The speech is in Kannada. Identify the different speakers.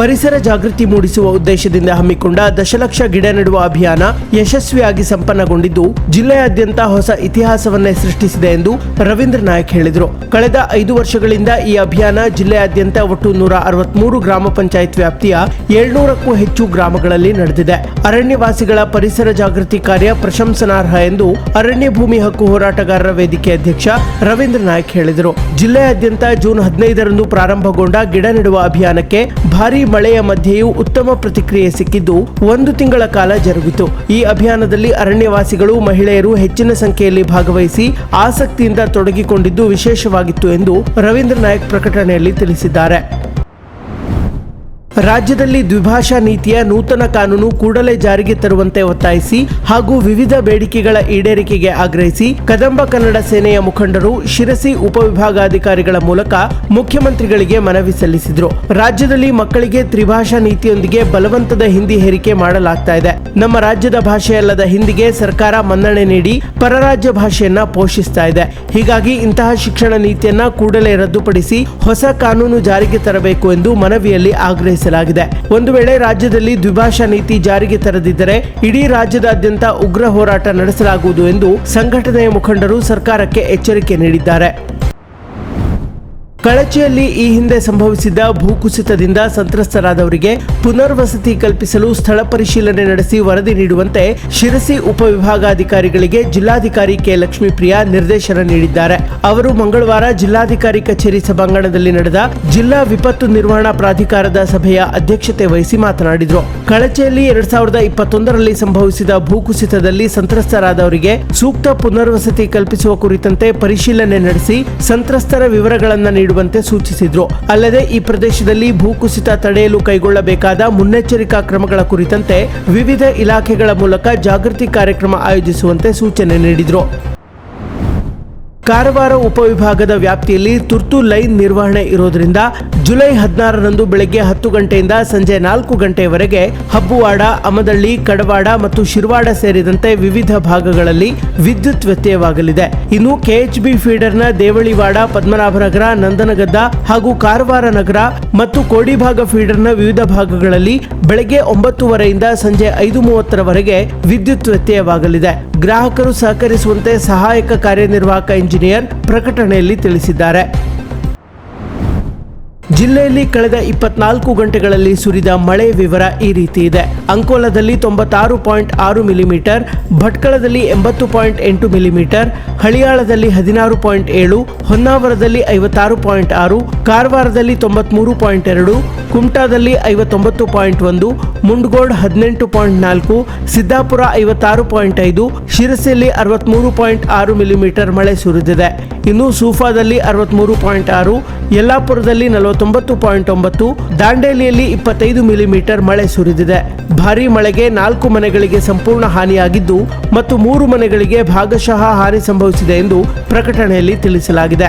Speaker 1: ಪರಿಸರ ಜಾಗೃತಿ ಮೂಡಿಸುವ ಉದ್ದೇಶದಿಂದ ಹಮ್ಮಿಕೊಂಡ ದಶಲಕ್ಷ ಗಿಡ ನೆಡುವ ಅಭಿಯಾನ ಯಶಸ್ವಿಯಾಗಿ ಸಂಪನ್ನಗೊಂಡಿದ್ದು, ಜಿಲ್ಲೆಯಾದ್ಯಂತ ಹೊಸ ಇತಿಹಾಸವನ್ನೇ ಸೃಷ್ಟಿಸಿದೆ ಎಂದು ರವೀಂದ್ರ ನಾಯಕ್ ಹೇಳಿದರು. ಕಳೆದ ಐದು ವರ್ಷಗಳಿಂದ ಈ ಅಭಿಯಾನ ಜಿಲ್ಲೆಯಾದ್ಯಂತ ಒಟ್ಟು ನೂರ ಅರವತ್ಮೂರು ಗ್ರಾಮ ಪಂಚಾಯತ್ ವ್ಯಾಪ್ತಿಯ ಏಳ್ನೂರಕ್ಕೂ ಹೆಚ್ಚು ಗ್ರಾಮಗಳಲ್ಲಿ ನಡೆದಿದೆ. ಅರಣ್ಯವಾಸಿಗಳ ಪರಿಸರ ಜಾಗೃತಿ ಕಾರ್ಯ ಪ್ರಶಂಸನಾರ್ಹ ಎಂದು ಅರಣ್ಯ ಭೂಮಿ ಹಕ್ಕು ಹೋರಾಟಗಾರರ ವೇದಿಕೆ ಅಧ್ಯಕ್ಷ ರವೀಂದ್ರ ನಾಯಕ್ ಹೇಳಿದರು. ಜಿಲ್ಲೆಯಾದ್ಯಂತ ಜೂನ್ ಹದಿನೈದರಂದು ಪ್ರಾರಂಭಗೊಂಡ ಗಿಡ ನೆಡುವ ಅಭಿಯಾನಕ್ಕೆ ಭಾರೀ ಮಳೆಯ ಮಧ್ಯೆಯೂ ಉತ್ತಮ ಪ್ರತಿಕ್ರಿಯೆ ಸಿಕ್ಕಿದ್ದು ಒಂದು ತಿಂಗಳ ಕಾಲ ಜರುಗಿತು. ಈ ಅಭಿಯಾನದಲ್ಲಿ ಅರಣ್ಯವಾಸಿಗಳು, ಮಹಿಳೆಯರು ಹೆಚ್ಚಿನ ಸಂಖ್ಯೆಯಲ್ಲಿ ಭಾಗವಹಿಸಿ ಆಸಕ್ತಿಯಿಂದ ತೊಡಗಿಕೊಂಡಿದ್ದು ವಿಶೇಷವಾಗಿತ್ತು ಎಂದು ರವೀಂದ್ರ ನಾಯಕ್ ಪ್ರಕಟಣೆಯಲ್ಲಿ ತಿಳಿಸಿದ್ದಾರೆ. ರಾಜ್ಯದಲ್ಲಿ ದ್ವಿಭಾಷಾ ನೀತಿಯ ನೂತನ ಕಾನೂನು ಕೂಡಲೇ ಜಾರಿಗೆ ತರುವಂತೆ ಒತ್ತಾಯಿಸಿ ಹಾಗೂ ವಿವಿಧ ಬೇಡಿಕೆಗಳ ಈಡೇರಿಕೆಗೆ ಆಗ್ರಹಿಸಿ ಕದಂಬ ಕನ್ನಡ ಸೇನೆಯ ಮುಖಂಡರು, ಶಿರಸಿ ಉಪವಿಭಾಗಾಧಿಕಾರಿಗಳ ಮೂಲಕ ಮುಖ್ಯಮಂತ್ರಿಗಳಿಗೆ ಮನವಿ ಸಲ್ಲಿಸಿದರು. ರಾಜ್ಯದಲ್ಲಿ ಮಕ್ಕಳಿಗೆ ತ್ರಿಭಾಷಾ ನೀತಿಯೊಂದಿಗೆ ಬಲವಂತದ ಹಿಂದಿ ಹೇರಿಕೆ ಮಾಡಲಾಗ್ತಾ ಇದೆ. ನಮ್ಮ ರಾಜ್ಯದ ಭಾಷೆಯಲ್ಲದ ಹಿಂದಿಗೆ ಸರ್ಕಾರ ಮನ್ನಣೆ ನೀಡಿ ಪರರಾಜ್ಯ ಭಾಷೆಯನ್ನ ಪೋಷಿಸ್ತಾ ಇದೆ. ಹೀಗಾಗಿ ಇಂತಹ ಶಿಕ್ಷಣ ನೀತಿಯನ್ನ ಕೂಡಲೇ ರದ್ದುಪಡಿಸಿ ಹೊಸ ಕಾನೂನು ಜಾರಿಗೆ ತರಬೇಕು ಎಂದು ಮನವಿಯಲ್ಲಿ ಆಗ್ರಹಿಸಲಾಗಿದೆ ಒಂದು ವೇಳೆ ರಾಜ್ಯದಲ್ಲಿ ದ್ವಿಭಾಷಾ ನೀತಿ ಜಾರಿಗೆ ತರದಿದ್ದರೆ ಇಡೀ ರಾಜ್ಯದಾದ್ಯಂತ ಉಗ್ರ ಹೋರಾಟ ನಡೆಸಲಾಗುವುದು ಎಂದು ಸಂಘಟನೆಯ ಮುಖಂಡರು ಸರ್ಕಾರಕ್ಕೆ ಎಚ್ಚರಿಕೆ ನೀಡಿದ್ದಾರೆ. ಕಳಚಿಯಲ್ಲಿ ಈ ಹಿಂದೆ ಸಂಭವಿಸಿದ್ದ ಭೂಕುಸಿತದಿಂದ ಸಂತ್ರಸ್ತರಾದವರಿಗೆ ಪುನರ್ವಸತಿ ಕಲ್ಪಿಸಲು ಸ್ಥಳ ಪರಿಶೀಲನೆ ನಡೆಸಿ ವರದಿ ನೀಡುವಂತೆ ಶಿರಸಿ ಉಪವಿಭಾಗಾಧಿಕಾರಿಗಳಿಗೆ ಜಿಲ್ಲಾಧಿಕಾರಿ ಕೆ. ಲಕ್ಷ್ಮೀಪ್ರಿಯಾ ನಿರ್ದೇಶನ ನೀಡಿದ್ದಾರೆ. ಅವರು ಮಂಗಳವಾರ ಜಿಲ್ಲಾಧಿಕಾರಿ ಕಚೇರಿ ಸಭಾಂಗಣದಲ್ಲಿ ನಡೆದ ಜಿಲ್ಲಾ ವಿಪತ್ತು ನಿರ್ವಹಣಾ ಪ್ರಾಧಿಕಾರದ ಸಭೆಯ ಅಧ್ಯಕ್ಷತೆ ವಹಿಸಿ ಮಾತನಾಡಿದರು. ಕಳಚೆಯಲ್ಲಿ ಎರಡ್ ಸಾವಿರದ ಇಪ್ಪತ್ತೊಂದರಲ್ಲಿ ಸಂಭವಿಸಿದ ಭೂಕುಸಿತದಲ್ಲಿ ಸಂತ್ರಸ್ತರಾದವರಿಗೆ ಸೂಕ್ತ ಪುನರ್ವಸತಿ ಕಲ್ಪಿಸುವ ಕುರಿತಂತೆ ಪರಿಶೀಲನೆ ನಡೆಸಿ ಸಂತ್ರಸ್ತರ ವಿವರಗಳನ್ನು ನೀಡುವಂತೆ ಸೂಚಿಸಿದ್ರು. ಅಲ್ಲದೆ ಈ ಪ್ರದೇಶದಲ್ಲಿ ಭೂಕುಸಿತ ತಡೆಯಲು ಕೈಗೊಳ್ಳಬೇಕಾದ ಮುನ್ನೆಚ್ಚರಿಕಾ ಕ್ರಮಗಳ ಕುರಿತಂತೆ ವಿವಿಧ ಇಲಾಖೆಗಳ ಮೂಲಕ ಜಾಗೃತಿ ಕಾರ್ಯಕ್ರಮ ಆಯೋಜಿಸುವಂತೆ ಸೂಚನೆ ನೀಡಿದರು. ಕಾರವಾರ ಉಪವಿಭಾಗದ ವ್ಯಾಪ್ತಿಯಲ್ಲಿ ತುರ್ತು ಲೈನ್ ನಿರ್ವಹಣೆ ಇರೋದ್ರಿಂದ ಜುಲೈ ಹದಿನಾರರಂದು ಬೆಳಗ್ಗೆ ಹತ್ತು ಗಂಟೆಯಿಂದ ಸಂಜೆ ನಾಲ್ಕು ಗಂಟೆಯವರೆಗೆ ಹಬ್ಬುವಾಡ, ಅಮದಳ್ಳಿ, ಕಡವಾಡ ಮತ್ತು ಶಿರ್ವಾಡ ಸೇರಿದಂತೆ ವಿವಿಧ ಭಾಗಗಳಲ್ಲಿ ವಿದ್ಯುತ್ ವ್ಯತ್ಯಯವಾಗಲಿದೆ. ಇನ್ನು ಕೆಎಚ್ಬಿ ಫೀಡರ್ನ ದೇವಳಿವಾಡ ಪದ್ಮನಾಭನಗರ ನಂದನಗದ್ದ ಹಾಗೂ ಕಾರವಾರ ನಗರ ಮತ್ತು ಕೋಡಿಭಾಗ ಫೀಡರ್ನ ವಿವಿಧ ಭಾಗಗಳಲ್ಲಿ ಬೆಳಗ್ಗೆ ಒಂಬತ್ತುವರೆಯಿಂದ ಸಂಜೆ ಐದು ಮೂವತ್ತರವರೆಗೆ ವಿದ್ಯುತ್ ವ್ಯತ್ಯಯವಾಗಲಿದೆ. ಗ್ರಾಹಕರು ಸಹಕರಿಸುವಂತೆ ಸಹಾಯಕ ಕಾರ್ಯನಿರ್ವಾಹಕ ಇಂಜಿನಿಯರ್ ಪ್ರಕಟಣೆಯಲ್ಲಿ ತಿಳಿಸಿದ್ದಾರೆ. ಜಿಲ್ಲೆಯಲ್ಲಿ ಕಳೆದ ಇಪ್ಪತ್ನಾಲ್ಕು ಗಂಟೆಗಳಲ್ಲಿ ಸುರಿದ ಮಳೆ ವಿವರ ಈ ರೀತಿ ಇದೆ. ಅಂಕೋಲದಲ್ಲಿ ತೊಂಬತ್ತಾರು ಪಾಯಿಂಟ್ ಆರು ಮಿಲಿಮೀಟರ್, ಭಟ್ಕಳದಲ್ಲಿ ಎಂಬತ್ತು ಪಾಯಿಂಟ್ ಎಂಟು ಮಿಲಿಮೀಟರ್, ಹಳಿಯಾಳದಲ್ಲಿ ಹದಿನಾರು ಪಾಯಿಂಟ್ ಏಳು, ಹೊನ್ನಾವರದಲ್ಲಿ ಐವತ್ತಾರು ಪಾಯಿಂಟ್ ಆರು, ಕಾರವಾರದಲ್ಲಿ ತೊಂಬತ್ಮೂರು ಪಾಯಿಂಟ್ ಎರಡು, ಕುಮಟಾದಲ್ಲಿ ಐವತ್ತೊಂಬತ್ತು ಪಾಯಿಂಟ್ ಒಂದು, ಮುಂಡ್ಗೋಡ್ ಹದಿನೆಂಟು ಪಾಯಿಂಟ್ ನಾಲ್ಕು, ಸಿದ್ದಾಪುರ ಐವತ್ತಾರು ಪಾಯಿಂಟ್ ಐದು, ಶಿರಸಿಯಲ್ಲಿ ಅರವತ್ಮೂರು ಪಾಯಿಂಟ್ ಆರು ಮಿಲಿಮೀಟರ್ ಮಳೆ ಸುರಿದಿದೆ. ಇನ್ನು ಸೂಫಾದಲ್ಲಿ ಅರವತ್ಮೂರು ಪಾಯಿಂಟ್ ಆರು, ಯಲ್ಲಾಪುರದಲ್ಲಿ ನಲವತ್ತೊಂಬತ್ತು ಪಾಯಿಂಟ್ ಒಂಬತ್ತು, ದಾಂಡೇಲಿಯಲ್ಲಿ ಇಪ್ಪತ್ತೈದು ಮಿಲಿಮೀಟರ್ ಮಳೆ ಸುರಿದಿದೆ. ಭಾರೀ ಮಳೆಗೆ ನಾಲ್ಕು ಮನೆಗಳಿಗೆ ಸಂಪೂರ್ಣ ಹಾನಿಯಾಗಿದ್ದು, ಮತ್ತು ಮೂರು ಮನೆಗಳಿಗೆ ಭಾಗಶಃ ಹಾನಿ ಸಂಭವಿಸಿದೆ ಎಂದು ಪ್ರಕಟಣೆಯಲ್ಲಿ ತಿಳಿಸಲಾಗಿದೆ.